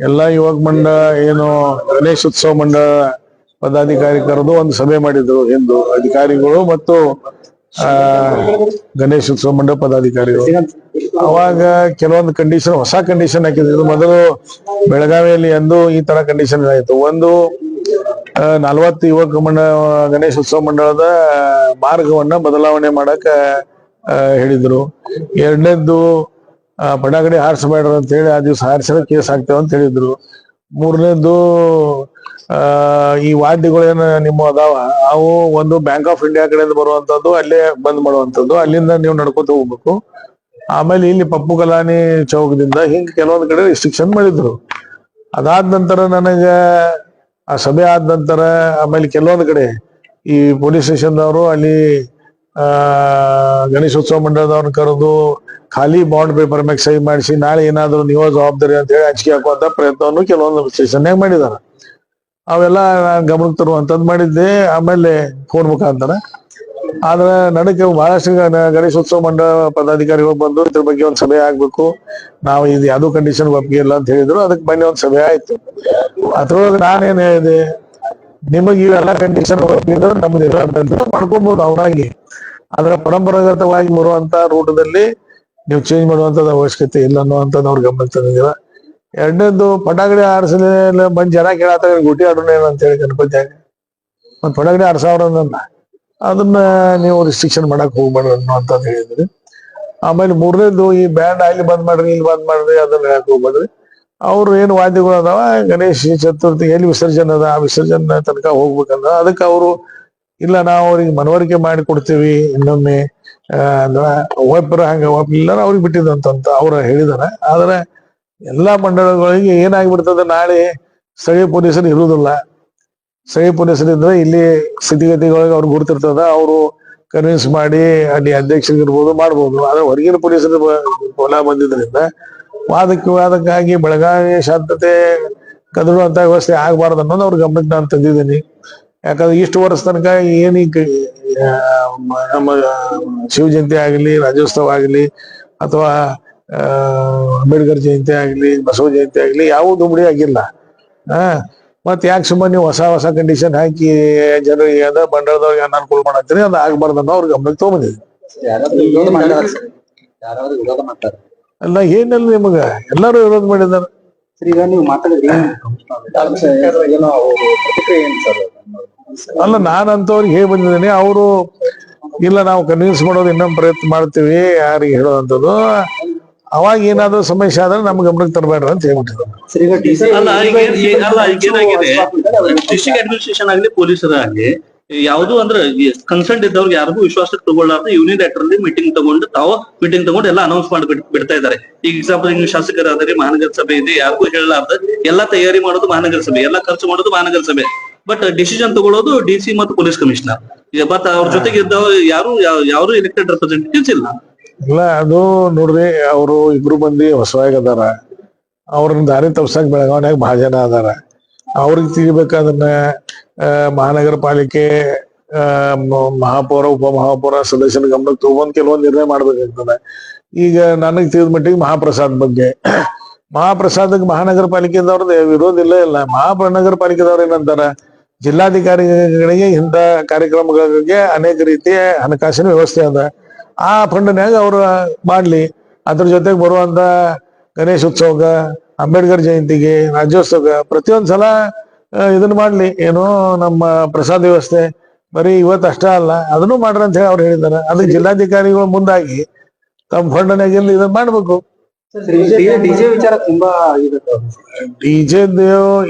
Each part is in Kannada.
ಎಲ್ಲ ಯುವಕ ಮಂಡ ಏನು ಗಣೇಶ ಉತ್ಸವ ಮಂಡಳ ಪದಾಧಿಕಾರಿ ಕರೆದು ಒಂದು ಸಭೆ ಮಾಡಿದ್ರು ಹಿಂದೂ ಅಧಿಕಾರಿಗಳು ಮತ್ತು, ಆ, ಗಣೇಶ ಉತ್ಸವ ಮಂಡಳ ಪದಾಧಿಕಾರಿಗಳು. ಅವಾಗ ಕೆಲವೊಂದು ಕಂಡೀಷನ್ ಹೊಸ ಕಂಡೀಷನ್ ಹಾಕಿದ್ರು. ಮೊದಲು ಬೆಳಗಾವಿಯಲ್ಲಿ ಎಂದು ಈ ತರ ಕಂಡೀಷನ್ ಆಯಿತು ಒಂದು ನಲವತ್ತು ಯುವಕ ಮಂಡ, ಗಣೇಶ ಉತ್ಸವ ಮಂಡಳದ ಮಾರ್ಗವನ್ನ ಬದಲಾವಣೆ ಮಾಡಕ ಹೇಳಿದ್ರು. ಎರಡನೇದ್ದು ಆ, ಪಟಾಕಡಿ ಹಾರಿಸಬೇಡ್ರಿ ಅಂತ ಹೇಳಿ ಆ ದಿವಸ ಹಾರಿಸಿದ್ರೆ ಕೇಸ್ ಆಗ್ತೇವೆ ಅಂತ ಹೇಳಿದ್ರು. ಮೂರನೇದು ಈ ವಾದ್ಯಗಳೇನು ನಿಮ್ಮ ಅದಾವ? ಅವು ಒಂದು ಬ್ಯಾಂಕ್ ಆಫ್ ಇಂಡಿಯಾ ಕಡೆಯಿಂದ ಬರುವಂತದ್ದು ಅಲ್ಲೇ ಬಂದ್ ಮಾಡುವಂತದ್ದು ಅಲ್ಲಿಂದ ನೀವು ನಡ್ಕೊತ ಹೋಗ್ಬೇಕು. ಆಮೇಲೆ ಇಲ್ಲಿ ಪಪ್ಪು ಕಲಾನಿ ಚೌಕದಿಂದ ಹಿಂಗ್ ಕೆಲವೊಂದು ಕಡೆ ರಿಸ್ಟ್ರಿಕ್ಷನ್ ಮಾಡಿದ್ರು. ಅದಾದ ನಂತರ ನನಗ ಆ ಸಭೆ ಆದ ನಂತರ ಆಮೇಲೆ ಕೆಲವೊಂದು ಕಡೆ ಈ ಪೊಲೀಸ್ ಸ್ಟೇಷನ್ ಅವರು ಅಲ್ಲಿ ಆ, ಗಣೇಶೋತ್ಸವ ಮಂಡಳದವ್ರನ್ನ ಕರೆದು ಖಾಲಿ ಬಾಂಡ್ ಪೇಪರ್ ಮ್ಯಾಗ ಸಹಿ ಮಾಡಿಸಿ ನಾಳೆ ಏನಾದ್ರು ನೀವು ಜವಾಬ್ದಾರಿ ಅಂತ ಹೇಳಿ ಹಂಚಿಕೆ ಹಾಕುವಂತ ಪ್ರಯತ್ನವನ್ನು ಕೆಲವೊಂದು ಸ್ಟೇಷನ್ಯಾಗ ಮಾಡಿದಾರ. ಅವೆಲ್ಲ ನಾನು ಗಮನಕ್ಕೆ ತರುವಂತದ್ದು ಮಾಡಿದ್ದೆ. ಆಮೇಲೆ ಫೋನ್ ಮುಖಾಂತರ. ಆದ್ರೆ ನಡಕ್ಕೆ ಬಹಳಷ್ಟು ಗಣೇಶ ಗಣೇಶೋತ್ಸವ ಮಂಡಳ ಪದಾಧಿಕಾರಿಗಳು ಬಂದು ಇದ್ರ ಬಗ್ಗೆ ಒಂದ್ ಸಭೆ ಆಗ್ಬೇಕು. ನಾವು ಇದು ಯಾವ್ದು ಕಂಡೀಷನ್ ಒಪ್ಪಿಗೆ ಇಲ್ಲ ಅಂತ ಹೇಳಿದ್ರು. ಅದಕ್ಕೆ ಬನ್ನಿ ಒಂದ್ ಸಭೆ ಆಯ್ತು. ಅದ್ರೊಳಗೆ ನಾನೇನ್ ಹೇಳಿದೆ? ನಿಮಗೆ ಇವೆಲ್ಲ ಕಂಡೀಷನ್ ನಮ್ದು ಇಲ್ಲ ಮಾಡ್ಕೊಬಹುದು ಅವನಾಗಿ ಆದ್ರೆ ಪರಂಪರಾಗತವಾಗಿ ಬರುವಂತ ರೂಟದಲ್ಲಿ ನೀವು ಚೇಂಜ್ ಮಾಡುವಂತದ ಅವಶ್ಯಕತೆ ಇಲ್ಲ ಅನ್ನುವಂಥದ್ದು ಅವ್ರ ಗಮನ ತಂದಿದ್ದೀರ. ಎರಡನೇದು ಪಟಾಕಡಿ ಆರಿಸಲಿಲ್ಲ ಬಂದ್ ಜನ ಕೇಳಾತ ಗುಟಿ ಆಡೋಣ ಅಂತ ಹೇಳಿ ಗಣಪತಿಯಾಗ ಒಂದ್ ಪಟಾಕಡಿ ಆರ್ ಸಾವಿರ ಅಂದಲ್ಲ ಅದನ್ನ ನೀವು ರಿಸ್ಟ್ರಿಕ್ಷನ್ ಮಾಡಕ್ ಹೋಗ್ಬಾರ್ದು ಅನ್ನುವಂಥದ್ದು ಹೇಳಿದ್ರಿ. ಆಮೇಲೆ ಮೂರನೇದು ಈ ಬ್ಯಾಂಡ್ ಅಲ್ಲಿ ಬಂದ್ ಮಾಡ್ರಿ, ಇಲ್ಲಿ ಬಂದ್ ಮಾಡ್ರಿ, ಅದನ್ನ ಹೇಳಕ್ ಹೋಗ್ಬೇಡ್ರಿ. ಅವ್ರು ಏನು ವಾದ್ಯಗಳು ಅದಾವ? ಗಣೇಶ ಚತುರ್ಥಿ ಎಲ್ಲಿ ವಿಸರ್ಜನೆ ಅದ? ಆ ವಿಸರ್ಜನೆ ತನಕ ಹೋಗ್ಬೇಕಂದ್ರ ಅದಕ್ಕೆ ಅವರು, ಇಲ್ಲ ನಾವು ಅವ್ರಿಗೆ ಮನವರಿಕೆ ಮಾಡಿ ಕೊಡ್ತೀವಿ ಇನ್ನೊಮ್ಮೆ ಅಂದ್ರ ಒಬ್ಬರ ಹಂಗ ಒಪ್ಪಿಲ್ಲ ಅವ್ರಿಗೆ ಬಿಟ್ಟಿದಂತ ಅವ್ರ ಹೇಳಿದಾರೆ. ಆದ್ರೆ ಎಲ್ಲಾ ಮಂಡಳಗಳಿಗೆ ಏನಾಗ್ಬಿಡ್ತದೆ ನಾಳೆ ಸ್ಥಳೀಯ ಪೊಲೀಸರು ಇರುವುದಿಲ್ಲ. ಸ್ಥಳೀಯ ಪೊಲೀಸರಿದ್ರೆ ಇಲ್ಲಿ ಸ್ಥಿತಿಗತಿಗಳಿಗೆ ಅವ್ರು ಗುರ್ತಿರ್ತದ, ಅವರು ಕನ್ವಿನ್ಸ್ ಮಾಡಿ ಅಲ್ಲಿ ಅಧ್ಯಕ್ಷರಿಗಿರ್ಬೋದು ಮಾಡ್ಬೋದು. ಆದ್ರೆ ಹೊರಗಿನ ಪೊಲೀಸರು ಹೊಲ ಬಂದಿದ್ರಿಂದ ವಾದಕ್ಕೆ ವಾದಕ್ಕಾಗಿ ಬೆಳಗಾವಿ ಶಾಂತತೆ ಕದಡುವಂತ ವ್ಯವಸ್ಥೆ ಆಗಬಾರ್ದು ಅನ್ನೋದು ಅವ್ರ ಗಮನಕ್ಕೆ ನಾನು ತಂದಿದ್ದೀನಿ. ಯಾಕಂದ್ರೆ ಇಷ್ಟು ವರ್ಷ ತನಕ ಏನೀಗ ನಮ್ಮ ಶಿವ ಜಯಂತಿ ಆಗಲಿ, ರಾಜ್ಯೋತ್ಸವ ಆಗಲಿ, ಅಥವಾ ಅಂಬೇಡ್ಕರ್ ಜಯಂತಿ ಆಗಲಿ, ಬಸವ ಜಯಂತಿ ಆಗಲಿ ಯಾವ ದುಬಡಿ ಆಗಿಲ್ಲ. ಆ ಮತ್ ಯಾಕೆ ಸುಮ್ಮನೆ ನೀವು ಹೊಸ ಹೊಸ ಕಂಡೀಷನ್ ಹಾಕಿ ಜನರಿಗೆ ಅದ ಬಂಡಳದವ್ರಿಗೆ ಅನಾನುಕೂಲ ಮಾಡತ್ತೀರಿ ಅದು ಆಗ್ಬಾರ್ದು ಅನ್ನೋ ಅವ್ರ ಗಮನಕ್ಕೆ ತಗೊಂಬಂದಿದೆ ಅಲ್ಲ ಏನಿಲ್ಲ ನಿಮಗ. ಎಲ್ಲರೂ ವಿರೋಧ ಮಾಡಿದಾರ ಸರ್, ಈಗ ನೀವು ಮಾತಾಡಿದ್ರಿ ಏನೋ ಪ್ರತಿಕ್ರಿಯೆ ಏನು ಸರ್? ಅಲ್ಲ ನಾನಂತವ್ರಿಗೆ ಹೇಳಿ ಬಂದಿದ್ದೀನಿ ಅವರು ಇಲ್ಲ ನಾವು ಕನ್ವಿನ್ಸ್ ಮಾಡೋದು ಇನ್ನೊಂದು ಪ್ರಯತ್ನ ಮಾಡ್ತೀವಿ ಯಾರಿಗೆ ಹೇಳೋದಂಥದ್ದು. ಅವಾಗ ಏನಾದ್ರೂ ಸಮಸ್ಯೆ ಆದ್ರೆ ನಮ್ ಗಮನಕ್ಕೆ ತರಬೇಡ ಅಂತ ಹೇಳ್ಬಿಟ್ಟಿದ್ರು ಡಿಸ್ಟ್ರಿಕ್ಟ್ ಅಡ್ಮಿನಿಸ್ಟ್ರೇಷನ್ ಆಗಲಿ ಪೊಲೀಸರ ಆಗಲಿ ಯಾವುದು ಅಂದ್ರೆ ಕನ್ಸರ್ಟ್ ಇದ್ದವ್ರಿಗೆ ಯಾರಿಗೂ ವಿಶ್ವಾಸಕ್ಕೆ ತಗೊಳ್ಳಾರ್ದು ಯೂನಿಲೇಟರ್ ಅಲ್ಲಿ ಮೀಟಿಂಗ್ ತಗೊಂಡು ತಾವು ಮೀಟಿಂಗ್ ತಗೊಂಡು ಎಲ್ಲ ಅನೌನ್ಸ್ ಮಾಡಿ ಬಿಡ್ತಾ ಇದ್ದಾರೆ. ಈಗ ಎಕ್ಸಾಂಪಲ್ ನೀವು ಶಾಸಕರಾದ್ರೆ ಮಹಾನಗರ ಸಭೆ ಇದೆ, ಯಾರಿಗೂ ಹೇಳಲಾರ್ದ, ಎಲ್ಲಾ ತಯಾರಿ ಮಾಡೋದು ಮಹಾನಗರ ಸಭೆ, ಎಲ್ಲಾ ಖರ್ಚು ಮಾಡೋದು ಮಹಾನಗರ ಸಭೆ. ಬಟ್ ಡಿಸಿಷನ್ ತಗೊಳ್ಳೋದು ಡಿ ಸಿ ಮತ್ತು ಪೊಲೀಸ್ ಕಮಿಷನರ್ ಬಟ್ ಅವ್ರ ಜೊತೆಗೆ ಇದ್ದವ ಯಾರು ಯಾರು ಎಲೆಕ್ಟೆಡ್ ರೆಪ್ರೆಸೆಂಟೇಟಿವ್ಸ್ ಇಲ್ಲ. ಇಲ್ಲ, ಅದು ನೋಡ್ರಿ, ಅವರು ಇಬ್ರು ಮಂದಿ ಹೊಸವಾಗಿ ಅದಾರ. ಅವ್ರನ್ನ ದಾರಿ ತಪ್ಸಕ್ ಬೆಳಗಾವಿನಾಗ ಬಹಳ ಜನ ಅದಾರ. ಅವ್ರಿಗೆ ತಿಳಿಬೇಕದನ್ನ ಆ, ಮಹಾನಗರ ಪಾಲಿಕೆ ಮಹಾಪೌರ ಉಪಮಹಾಪೌರ ಸದಸ್ಯರ ಗಮನಕ್ಕೆ ತಗೊಂಡ್ ಕೆಲವೊಂದು ನಿರ್ಣಯ ಮಾಡ್ಬೇಕಾಗ್ತದೆ. ಈಗ ನನಗ್ ತಿಳಿದ ಮಟ್ಟಿಗೆ ಮಹಾಪ್ರಸಾದ್ ಬಗ್ಗೆ. ಮಹಾಪ್ರಸಾದಕ್ಕೆ ಮಹಾನಗರ ಪಾಲಿಕೆದವ್ರದ್ದು ವಿರೋಧ ಇಲ್ಲ ಇಲ್ಲ. ಮಹಾನಗರ ಪಾಲಿಕೆದವ್ರು ಏನಂತಾರ ಜಿಲ್ಲಾಧಿಕಾರಿಗಳಿಗೆ ಇಂಥ ಕಾರ್ಯಕ್ರಮಗಳಿಗೆ ಅನೇಕ ರೀತಿಯ ಹಣಕಾಸಿನ ವ್ಯವಸ್ಥೆ ಅದ. ಆ ಫಂಡ್ನ್ಯಾಗ ಅವ್ರು ಮಾಡ್ಲಿ. ಅದ್ರ ಜೊತೆಗೆ ಬರುವಂತ ಗಣೇಶ ಉತ್ಸವಗ ಅಂಬೇಡ್ಕರ್ ಜಯಂತಿಗೆ ರಾಜ್ಯೋತ್ಸವ ಪ್ರತಿಯೊಂದ್ ಸಲ ಇದನ್ನ ಮಾಡ್ಲಿ. ಏನೋ ನಮ್ಮ ಪ್ರಸಾದ ವ್ಯವಸ್ಥೆ ಬರೀ ಇವತ್ತು ಅಷ್ಟೇ ಅಲ್ಲ ಅದನ್ನು ಮಾಡ್ರಿ ಅಂತ ಹೇಳಿ ಅವ್ರು ಹೇಳಿದಾರೆ ಅದಕ್ಕೆ ಜಿಲ್ಲಾಧಿಕಾರಿಗಳು ಮುಂದಾಗಿ ತಮ್ಮ ಫಂಡ್ನ್ಯಾಗ ಇದನ್ನ ಮಾಡ್ಬೇಕು. ಡಿಜೆ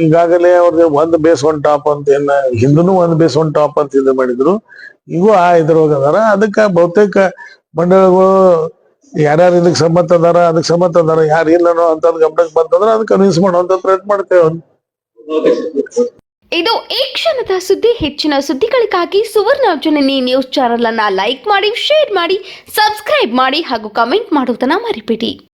ಈಗಾಗಲೇ ಅವ್ರದ್ದು ಒಂದ್ ಬೇಸ್ ಒನ್ ಟಾಪ್ ಅಂತ ಏನ ಹಿಂದೂ ಒಂದ್ ಬೇಸ್ ಒನ್ ಟಾಪ್ ಅಂತ ಇದು ಮಾಡಿದ್ರು. ಈಗೂ ಆ ಇದ್ರ ಅದಾರ. ಅದಕ್ಕ ಬಹುತೇಕ ಮಂಡಳಗಳು ಯಾರ್ಯಾರು ಇದಕ್ ಸಮ್ಮತ ಅದಾರ ಅದಕ್ ಸಮ್ಮತ ಅದಾರ ಯಾರು ಇಲ್ಲನೋ ಅಂತ ಗಮನಕ್ಕೆ ಬಂತಂದ್ರ ಅದನ್ನ ಕನ್ವಿನ್ಸ್ ಮಾಡುವಂತ ಪ್ರಯತ್ನ ಮಾಡ್ತೇವೆ ಇದು ಈ ಕ್ಷಣದ ಸುದ್ದಿ. ಹೆಚ್ಚಿನ ಸುದ್ದಿಗಳಿಗಾಗಿ ಸುವರ್ಣ ಜನನಿ ನ್ಯೂಸ್ ಚಾನೆಲ್ ಅನ್ನ ಲೈಕ್ ಮಾಡಿ ಶೇರ್ ಮಾಡಿ ಸಬ್ಸ್ಕ್ರೈಬ್ ಮಾಡಿ ಹಾಗೂ ಕಮೆಂಟ್ ಮಾಡುವುದನ್ನ ಮರಿಬೇಡಿ.